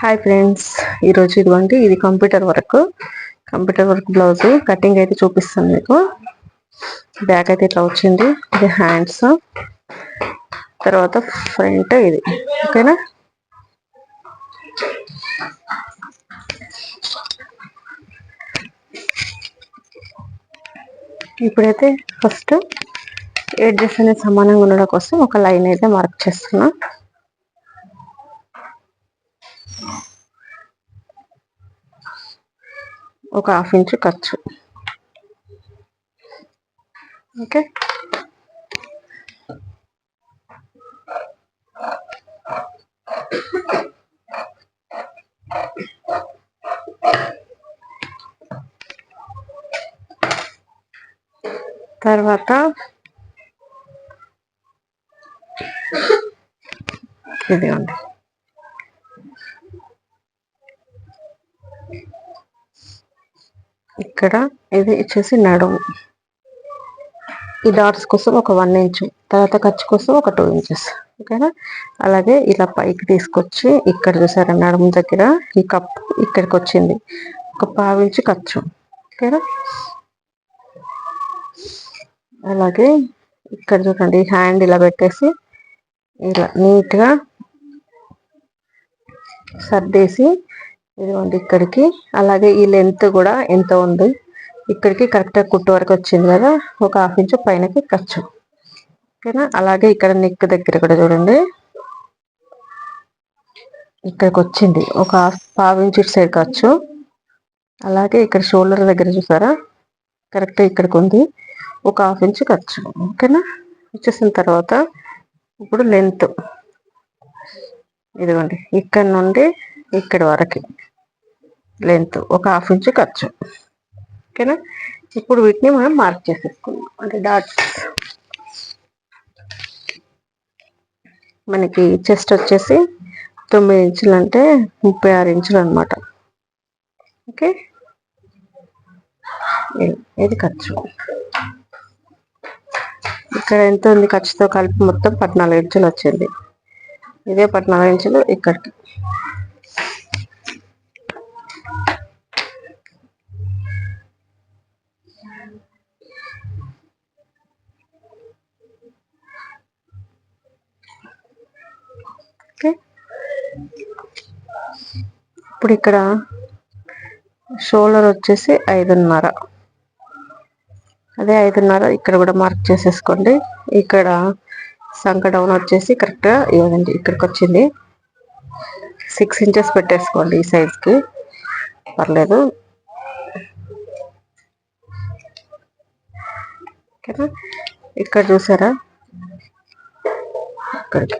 Hi friends ఈరోజు ఇదిగోండి ఇది computer work computer work blouse cutting అయితే చూపిస్తాను మీకు. బ్యాక్ అయితే ఇట్లా వచ్చింది ఇది హ్యాండ్స్ తర్వాత ఫ్రంట్ ఇది ఓకేనా ఇప్పుడైతే ఫస్ట్ ఎడ్జెస్ అనేది సమానంగా ఉండడం కోసం ఒక లైన్ అయితే మార్క్ చేస్తున్నా. ఒక హాఫ్ ఇంచ్ ఖర్చు. ఓకే తర్వాత ఇదిగోండి. ఇక్కడ ఇది వచ్చేసి నడుము. ఈ డాట్స్ కోసం ఒక వన్ ఇంచ్ తర్వాత ఖర్చు కోసం ఒక టూ ఇంచెస్ ఓకేనా? అలాగే ఇలా పైకి తీసుకొచ్చి ఇక్కడ చూసారా నడుము దగ్గర ఈ కప్ ఇక్కడికి వచ్చింది. ఒక పావించి ఖర్చు ఓకేనా? అలాగే ఇక్కడ చూడండి హ్యాండ్ ఇలా పెట్టేసి ఇలా నీట్గా సర్దేసి ఇదిగోండి ఇక్కడికి. అలాగే ఈ లెంత్ కూడా ఎంత ఉంది? ఇక్కడికి కరెక్ట్గా కుట్టు వరకు వచ్చింది కదా? ఒక హాఫ్ ఇంచ్ పైనకి ఖర్చు. ఓకేనా? అలాగే ఇక్కడ నెక్ దగ్గర కూడా చూడండి. ఇక్కడికి వచ్చింది. ఒక హాఫ్ పావు ఇంచ్ సైడ్ ఖర్చు. అలాగే ఇక్కడ షోల్డర్ దగ్గర చూసారా? కరెక్ట్ ఇక్కడికి ఉంది. ఒక హాఫ్ ఇంచ్ ఖర్చు. ఓకేనా? వచ్చేసిన తర్వాత ఇప్పుడు లెంత్ ఇదిగోండి. ఇక్కడ నుండి ఇక్కడ వరకు. లెంత్ ఒక హాఫ్ ఇంచ్ ఖర్చు. ఓకేనా? ఇప్పుడు వీటిని మనం మార్క్ చేసేసుకుందాం. అంటే డాట్స్. మనకి చెస్ట్ వచ్చేసి తొమ్మిది ఇంచులు అంటే ముప్పై ఆరు ఇంచులు అనమాట ఓకే? ఇది ఖర్చు? ఇక్కడ ఎంత ఉంది ఖర్చుతో కలిపి మొత్తం పద్నాలుగు ఇంచులు వచ్చింది. ఇదే పద్నాలుగు ఇంచులు ఇక్కడికి. ఇప్పుడు ఇక్కడ షోల్డర్ వచ్చేసి ఐదున్నర. అదే ఐదున్నర ఇక్కడ కూడా మార్క్ చేసేసుకోండి. ఇక్కడ సంక డౌన్ వచ్చేసి కరెక్ట్గా ఇవ్వండి ఇక్కడికి వచ్చింది. సిక్స్ ఇంచెస్ పెట్టేసుకోండి ఈ సైజ్కి పర్లేదు. ఓకేనా? ఇక్కడ చూసారా? ఇక్కడికి.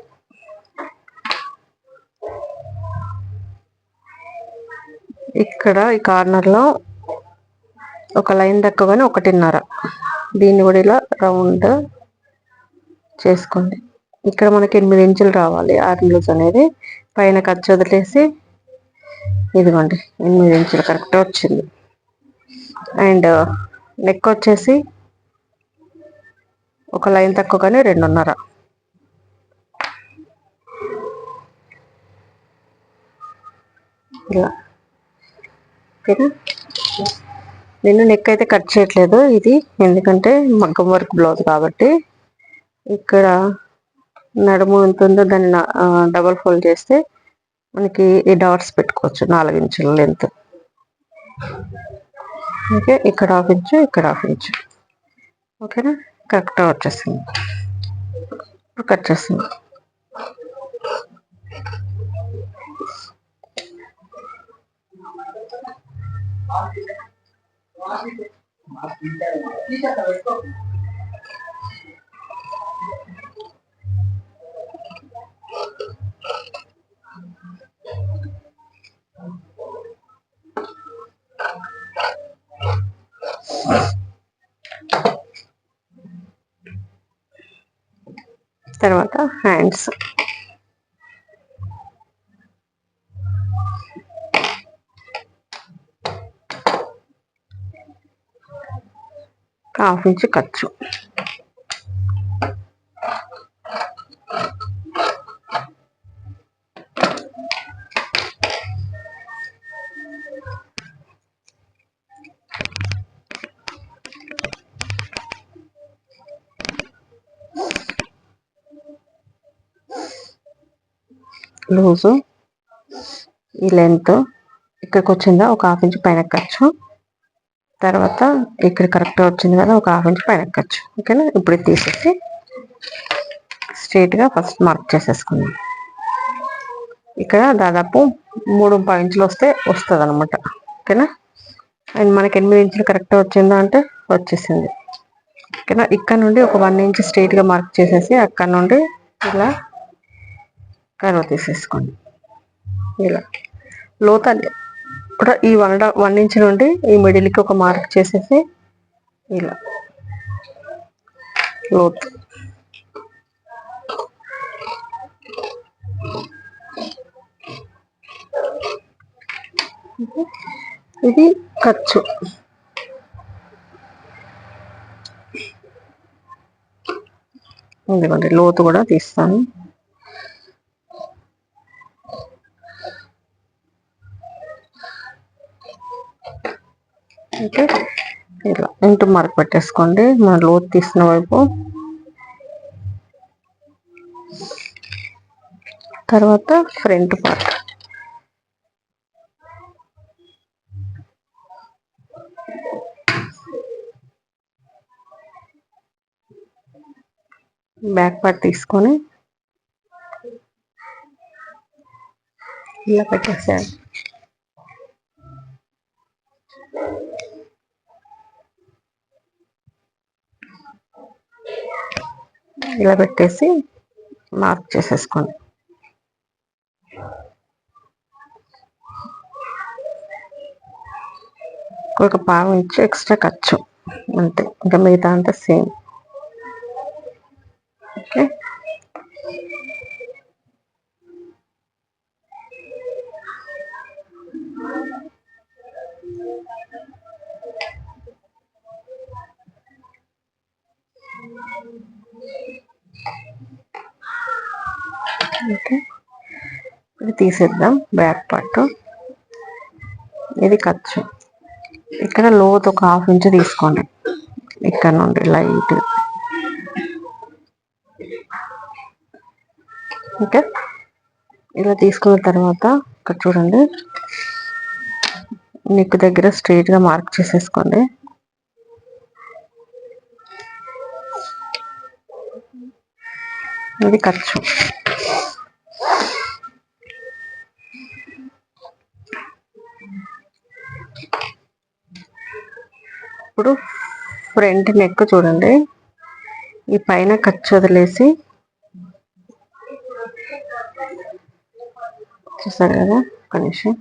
ఇక్కడ ఈ కార్నర్లో ఒక లైన్ దక్కగానే ఒకటిన్నర. దీన్ని కూడా ఇలా రౌండ్ చేసుకోండి. ఇక్కడ మనకి ఎనిమిది ఇంచులు రావాలి. ఆర్నర్స్ అనేది పైన ఖర్చు వదిలేసి ఇదిగోండి ఎనిమిది ఇంచులు కరెక్ట్గా వచ్చింది. అండ్ నెక్ వచ్చేసి ఒక లైన్ తక్కువ కానీ రెండున్నర. ఇలా. ఓకేనా నేను నెక్ అయితే కట్ చేయట్లేదు ఇది. ఎందుకంటే మగ్గం వర్క్ బ్లౌజ్ కాబట్టి. ఇక్కడ నడుము ఎంత ఉందో దాన్ని డబల్ ఫోల్డ్ చేస్తే మనకి ఈ డాట్స్ పెట్టుకోవచ్చు నాలుగు ఇంచుల లెంత్ ఓకే ఇక్కడ హాఫ్ ఇంచు ఇక్కడ హాఫ్ ఇంచు ఓకేనా? కరెక్ట్గా వచ్చేసింది. ఇప్పుడు కట్ చేస్తుంది తర్వాత హ్యాండ్స్ హాఫ్ కచ్చు లూజు ఈ లెంత్ ఇక్కడికి వచ్చిందా ఒక హాఫ్ ఇంచ్ పైన కచ్చు తర్వాత ఇక్కడ కరెక్ట్గా వచ్చింది కదా ఒక హాఫ్ ఇంచ్ పైన ఎక్కచ్చు. ఓకేనా? ఇప్పుడు తీసేసి స్ట్రైట్గా ఫస్ట్ మార్క్ చేసేసుకుందాం. ఇక్కడ దాదాపు మూడు ఇంచులు వస్తే వస్తుంది అనమాట ఓకేనా? అండ్ మనకి ఎనిమిది ఇంచులు కరెక్ట్గా వచ్చిందా అంటే వచ్చేసింది. ఓకేనా? ఇక్కడ నుండి ఒక వన్ ఇంచ్ స్ట్రైట్గా మార్క్ చేసేసి అక్కడ నుండి ఇలా కరువు తీసేసుకోండి. ఇలా. లోతు ఈ వన్ వన్ ఇంచ్ నుండి ఈ మిడిల్కి ఒక మార్క్ చేసేసి ఇలా లోతు. ఇది ఖర్చు. ఇదిగోండి లోతు కూడా తీస్తాను. అయితే ఇలా ఇంటూ మార్క్ పెట్టేసుకోండి. మన లోతు తీసిన వైపు. తర్వాత ఫ్రంట్ పార్ట్. బ్యాక్ పార్ట్ తీసుకొని ఇలా పెట్టేసాను ఇలా పెట్టేసి మార్క్ చేసేసుకోండి. ఒక పావు ఇంచు ఎక్స్ట్రా ఖర్చు. అంతే. ఇంకా మిగతా అంతా సేమ్ ఓకే. ఇది తీసేద్దాం బ్యాక్ పార్ట్. ఇది ఖర్చు ఇక్కడ లోతు ఒక హాఫ్ ఇంచ్ తీసుకోండి. ఇక్కడ నుండి లైట్. ఓకే. ఇలా తీసుకున్న తర్వాత ఇక్కడ చూడండి. నెక్ దగ్గర స్ట్రైట్గా మార్క్ చేసేసుకోండి. ఇది ఖర్చు ఇప్పుడు ఫ్రంట్ నెక్ చూడండి. ఈ పైన ఖర్చు వదిలేసి చూసారు కదా ఒక నిమిషం.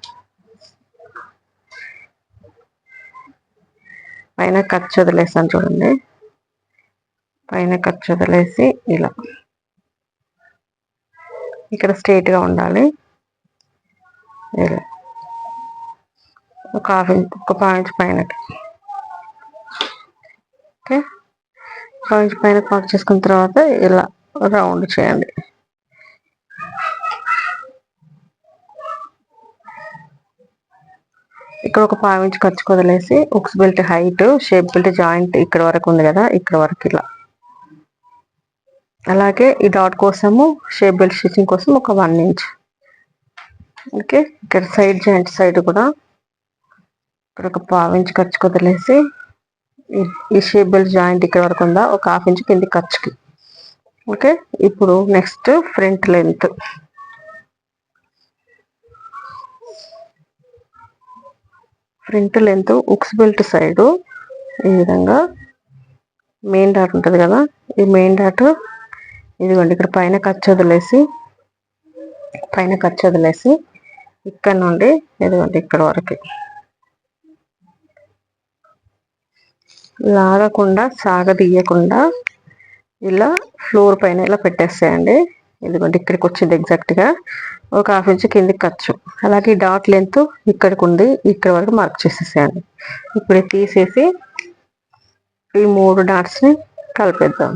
పైన ఖర్చు వదిలేసాను చూడండి. పైన ఖర్చు వదిలేసి ఇలా. ఇక్కడ స్ట్రైట్గా ఉండాలి. ఒక హాఫ్ ఇంచ్ ఒక పాయింట్ పైన ఓకే పాయింట్ పైన పాక్ చేసుకున్న తర్వాత ఇలా రౌండ్ చేయండి. ఇక్కడ ఒక పావు ఖర్చు వదిలేసి ఉక్స్ belt height shape belt joint ఇక్కడ వరకు ఉంది కదా ఇక్కడ వరకు ఇలా. అలాగే ఈ డాట్ కోసము షేప్ బెల్ట్ స్టిచ్చింగ్ కోసం ఒక వన్ ఇంచ్ ఓకే ఇక్కడ సైడ్ జాయింట్ సైడ్ కూడా ఇక్కడ ఒక పావించి ఖర్చు వదిలేసి ఈ షేప్ బెల్ట్ జాయింట్ ఇక్కడ వరకు ఉందా? ఒక హాఫ్ ఇంచ్ కింది ఖర్చుకి ఓకే ఇప్పుడు next front length front length ఉక్స్ బెల్ట్ సైడ్ ఈ విధంగా మెయిన్ డాట్ ఉంటుంది కదా? ఈ మెయిన్ డాట్ ఇదిగోండి ఇక్కడ పైన ఖర్చు వదిలేసి పైన ఖర్చు వదిలేసి ఇక్కడ నుండి ఇదిగోండి ఇక్కడ వరకు. లాగకుండా సాగదీయకుండా ఇలా ఫ్లోర్ పైన ఇలా పెట్టేస్తాయండి ఎందుకంటే ఇక్కడికి వచ్చింది ఎగ్జాక్ట్గా ఒక హాఫ్ ఇంచ్ కిందికి ఖర్చు. అలాగే డాట్ లెంత్ ఇక్కడికి ఉంది. ఇక్కడ వరకు మార్క్ చేసేసేయండి. ఇప్పుడు తీసేసి ఈ మూడు డాట్స్ని కలిపేద్దాం.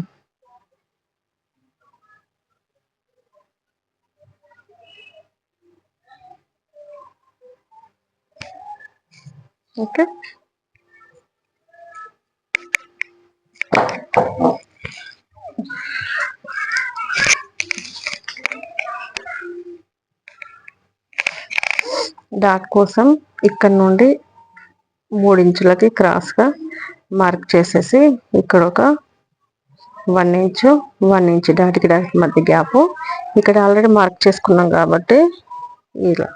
ఓకే. డాట్ కోసం ఇక్కడ నుండి మూడు ఇంచులకి క్రాస్గా మార్క్ చేసేసి ఇక్కడ ఒక వన్ ఇంచ్ వన్ ఇంచ్ డాట్కి డాట్ మధ్య గ్యాప్ ఇక్కడ ఆల్రెడీ మార్క్ చేసుకున్నాం కాబట్టి ఇలా.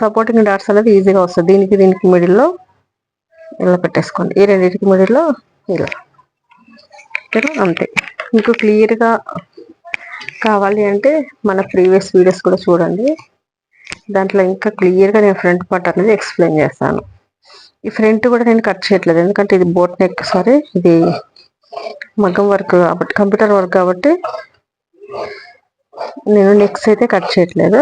సపోర్టింగ్ డాట్స్ అనేది ఈజీగా వస్తుంది. దీనికి దీనికి మిడిల్లో ఇలా పెట్టేసుకోండి. ఈ రెండింటికి మిడిల్లో ఇలా. ఓకేనా అంతే. మీకు క్లియర్గా కావాలి అంటే మన ప్రీవియస్ వీడియోస్ కూడా చూడండి. దాంట్లో ఇంకా క్లియర్గా నేను ఫ్రంట్ పార్ట్ అనేది ఎక్స్ప్లెయిన్ చేస్తాను. ఈ ఫ్రంట్ కూడా నేను కట్ చేయట్లేదు. ఎందుకంటే ఇది బోట్ నెక్ సారీ ఇది మగ్గం వర్క్ కాబట్టి కంప్యూటర్ వర్క్ కాబట్టి నేను నెక్స్ అయితే కట్ చేయట్లేదు.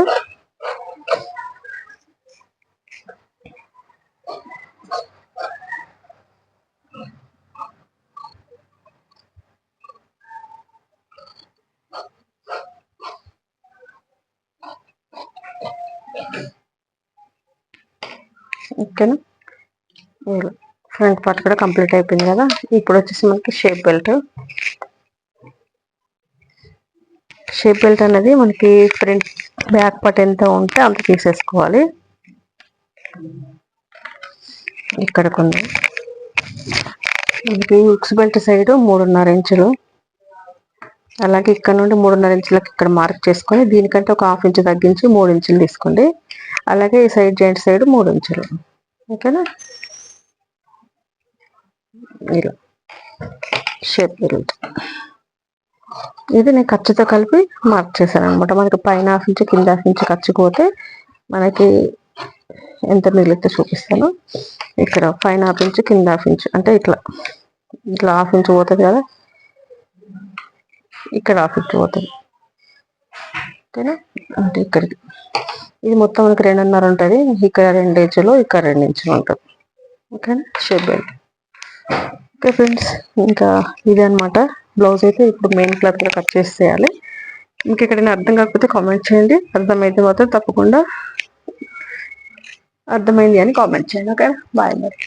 ఓకేనా? ఫ్రంట్ పార్ట్ కూడా కంప్లీట్ అయిపోయింది కదా? ఇప్పుడు వచ్చేసి మనకి షేప్ బెల్ట్. షేప్ బెల్ట్ అనేది మనకి ఫ్రంట్ బ్యాక్ పార్ట్ ఎంత ఉంటే అంత తీసేసుకోవాలి. ఇక్కడ కొన్ని. మనకి హుక్స్ బెల్ట్ సైడ్ మూడున్నర ఇంచులు. అలాగే ఇక్కడ నుండి మూడున్నర ఇంచులకు ఇక్కడ మార్క్ చేసుకొని దీనికంటే ఒక హాఫ్ ఇంచు తగ్గించి మూడు ఇంచులు తీసుకోండి. అలాగే ఈ సైడ్ జాయింట్ సైడ్ మూడు ఇంచులు. ఓకేనా? ఇలా షేప్ పెరుగుతుంది ఇది నేను ఖర్చుతో కలిపి మార్క్ చేశాను అనమాట మనకి పైన హాఫ్ నుంచి కింద హాఫ్ నుంచి ఖర్చు పోతే మనకి ఎంత మిగిలితే చూపిస్తాను. ఇక్కడ పైన హాఫ్ ఇంచు కింద హాఫ్ ఇంచు అంటే ఇట్లా. ఇట్లా హాఫ్ ఇంచు పోతుంది కదా? ఇక్కడ హాఫ్ ఇంచు పోతుంది. ఓకేనా? అంటే ఇక్కడికి. ఇది మొత్తం మనకి రెండున్నర ఉంటుంది. ఇక్కడ రెండు ఇంచులు ఇక్కడ రెండు ఇంచులు ఉంటుంది. ఓకేనా షేప్ బెల్ట్ ఓకే ఫ్రెండ్స్ ఇంకా ఇది అనమాట బ్లౌజ్ అయితే ఇప్పుడు మెయిన్ క్లాత్లో కట్ చేసేయాలి. మీకు ఎక్కడైనా అర్థం కాకపోతే కామెంట్ చేయండి. అర్థమైతే మాత్రం తప్పకుండా అర్థమైంది అని కామెంట్ చేయండి. ఓకే బాయ్ మరి